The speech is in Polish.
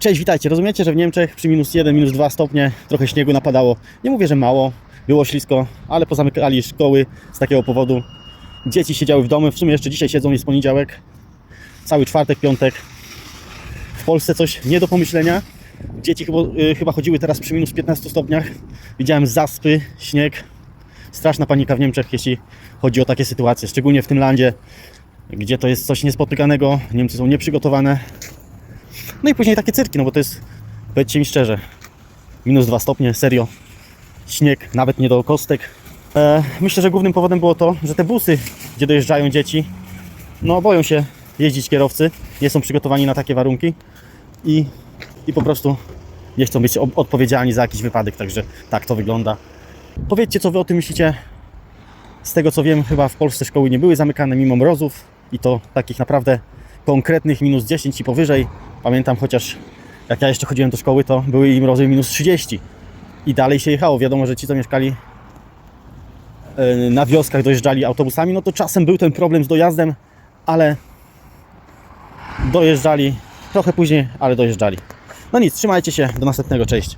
Cześć, witajcie. Rozumiecie, że w Niemczech przy minus 1, minus 2 stopnie trochę śniegu napadało. Nie mówię, że mało, było ślisko, ale pozamykali szkoły z takiego powodu. Dzieci siedziały w domu, w sumie jeszcze dzisiaj siedzą, jest poniedziałek. Cały czwartek, piątek. W Polsce coś nie do pomyślenia. Dzieci chyba, y, chyba chodziły teraz przy minus 15 stopniach. Widziałem zaspy, śnieg. Straszna panika w Niemczech, jeśli chodzi o takie sytuacje, szczególnie w tym landzie, gdzie to jest coś niespotykanego. Niemcy są nieprzygotowane. No i później takie cyrki, no bo to jest, powiedzcie mi szczerze, minus 2 stopnie, serio. Śnieg, nawet nie do kostek. E, myślę, że głównym powodem było to, że te busy, gdzie dojeżdżają dzieci, no boją się jeździć kierowcy, nie są przygotowani na takie warunki i, i po prostu nie chcą być odpowiedzialni za jakiś wypadek, także tak to wygląda. Powiedzcie, co wy o tym myślicie. Z tego co wiem, chyba w Polsce szkoły nie były zamykane mimo mrozów i to takich naprawdę konkretnych minus 10 i powyżej. Pamiętam chociaż jak ja jeszcze chodziłem do szkoły, to były i mrozy minus 30 i dalej się jechało. Wiadomo, że ci, co mieszkali e, na wioskach, dojeżdżali autobusami, no to czasem był ten problem z dojazdem, ale dojeżdżali trochę później, ale dojeżdżali. No nic, trzymajcie się, do następnego, cześć.